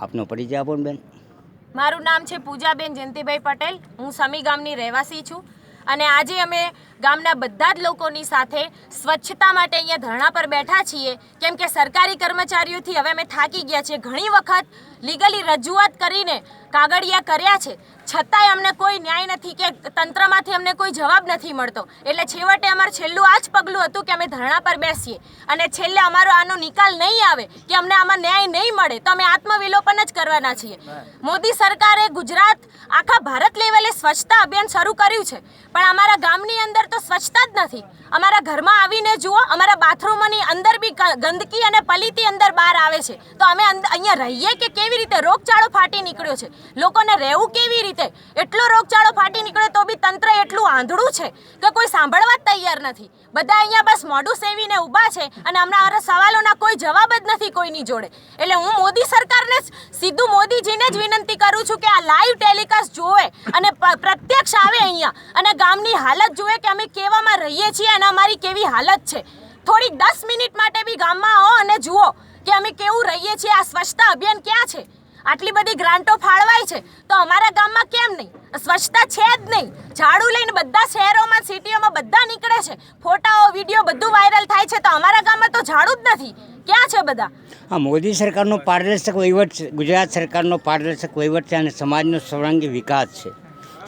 આપનો પરિચય આપો ને બેન. મારું નામ છે પૂજાબેન જયંતિભાઈ પટેલ. હું સમી ગામની રહેવાસી છું અને આજે અમે ગામના બધા જ લોકોની સાથે સ્વચ્છતા માટે અહીંયા ધરણા પર બેઠા છીએ. કેમ કે સરકારી કર્મચારીઓથી હવે અમે થાકી ગયા છીએ. ઘણી વખત લીગલી રજૂઆત કરીને કાગળિયા કર્યા છે. છતાંય અમને કોઈ ન્યાય નથી કે તંત્રમાંથી અમને કોઈ જવાબ નથી મળતો. એટલે છેવટે અમારું છેલ્લું આ જ પગલું હતું કે અમે ધરણા પર બેસીએ. અને છેલ્લે અમારો આનો નિકાલ નહીં આવે કે અમને આમાં ન્યાય નહીં મળે, તો અમે આત્મવિલોપન જ કરવાના છીએ. મોદી સરકારે ગુજરાત આખા ભારત લેવલે સ્વચ્છતા અભિયાન શરૂ કર્યું છે. પણ અમારા ગામની અંદર તો સ્વચ્છતા જ નથી. અમારા ઘરમાં આવીને જુઓ, અમારા બાથરૂમની અંદર બી ગંદકી અને પલીતી અંદર બહાર આવે છે. તો અમે અહીંયા રહીએ કે કેવી રીતે? રોગચાળો ફાટી નીકળ્યો છે. લોકોને રહેવું કેવી રીતે? એટલો રોગચાળો ફાટી નીકળ્યો તો આંધળું છે કે કોઈ સાંભળવા જ તૈયાર નથી. બધા અહીંયા બસ મોઢું સેવીને ઊભા છે અને હમણાં અમારા સવાલોના કોઈ જવાબ જ નથી કોઈની જોડે. એટલે હું મોદી સરકારને સીધું મોદીજીને જ વિનંતી કરું છું કે આ લાઈવ ટેલિકાસ્ટ જોવે અને પ્રત્યક્ષ આવે અહીંયા. અને ગામની હાલત જુએ કે અમે કેવામાં રહીએ છીએ અને અમારી કેવી હાલત છે. થોડીક દસ મિનિટ માટે બી ગામમાં આવો અને જુઓ કે અમે કેવું રહીએ છીએ. આ સ્વચ્છતા અભિયાન ક્યાં છે? આટલી બધી ગ્રાન્ટો ફાળવાય છે તો અમારા ગામમાં કેમ નહીં? સ્વચ્છતા છે જ નહીં. ઝાડુ લઈને બધા શહેરોમાં સિટીઓમાં બધા નીકળે છે. ફોટાઓ વીડિયો બધું વાયરલ થાય છે તો અમારા ગામમાં તો ઝાડુ જ નથી. ક્યાં છે બધા? હા મોદી સરકારનો પારદર્શક વહીવટ છે ગુજરાત સરકારનો પારદર્શક વહીવટ છે અને સમાજનો સર્વાંગી વિકાસ છે.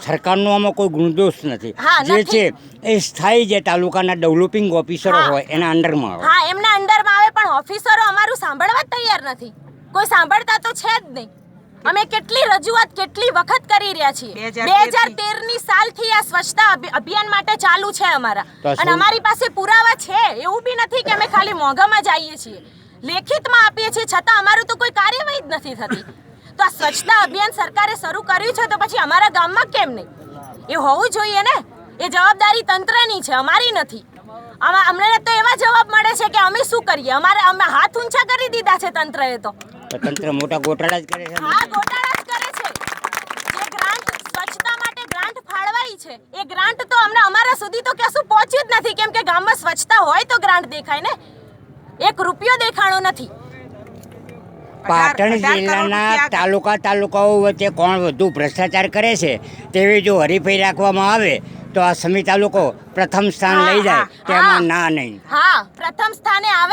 સરકારનો આમાં કોઈ ગુણદોષ નથી. જે છે એ સ્થાયી જે તાલુકાના ડેવલપિંગ ઓફિસરો હોય એના અંડરમાં આવે. હા એમના અંડરમાં આવે પણ ઓફિસરો અમારું સાંભળવા જ તૈયાર નથી. કોઈ સાંભળતા તો છે જ નહીં. અમે કેટલી રજૂઆત કેટલી વખત કરી રહ્યા છીએ. બે હજાર તેરની સાલથી આ સ્વચ્છતા અભિયાન માટે ચાલુ છે અમારા. અને અમારી પાસે પુરાવા છે. એવું બી નથી કે અમે ખાલી મોંઘામાં જઈએ છીએ. લેખિતમાં આપીએ છીએ છતાં અમારું તો કોઈ કાર્યવાહી જ નથી થતી. તો આ સ્વચ્છતા અભિયાન સરકારે શરૂ કર્યું છે તો પછી અમારા ગામમાં કેમ નહીં? એ હોવું જોઈએ ને. એ જવાબદારી તંત્રની છે અમારી નથી. આમાં અમને તો એવા જવાબ મળે છે કે અમે શું કરીએ? અમારે અમે હાથ ઊંચા કરી દીધા છે તંત્રએ તો. તંત્ર મોટા ગોટાળા જ કરે છે હા ગોટાળા જ કરે છે. જે ગ્રાન્ટ સ્વચ્છતા માટે ગ્રાન્ટ ફાળવાઈ છે એ ગ્રાન્ટ તો અમને અમારા સુધી તો કશું પહોંચ્યું જ નથી. કેમ કે ગામમાં સ્વચ્છતા હોય તો ગ્રાન્ટ દેખાય ને? એક રૂપિયો દેખાણો નથી. પાટણ જિલ્લાના તાલુકા તાલુકાઓ વચ્ચે કોણ વધુ ભ્રષ્ટાચાર કરે છે તેવી જો હરીફાઈ રાખવામાં આવે તો આ સમી તાલુકો પ્રથમ સ્થાન લઈ જાય તેમાં ના નહીં. હા પ્રથમ સ્થાને આવે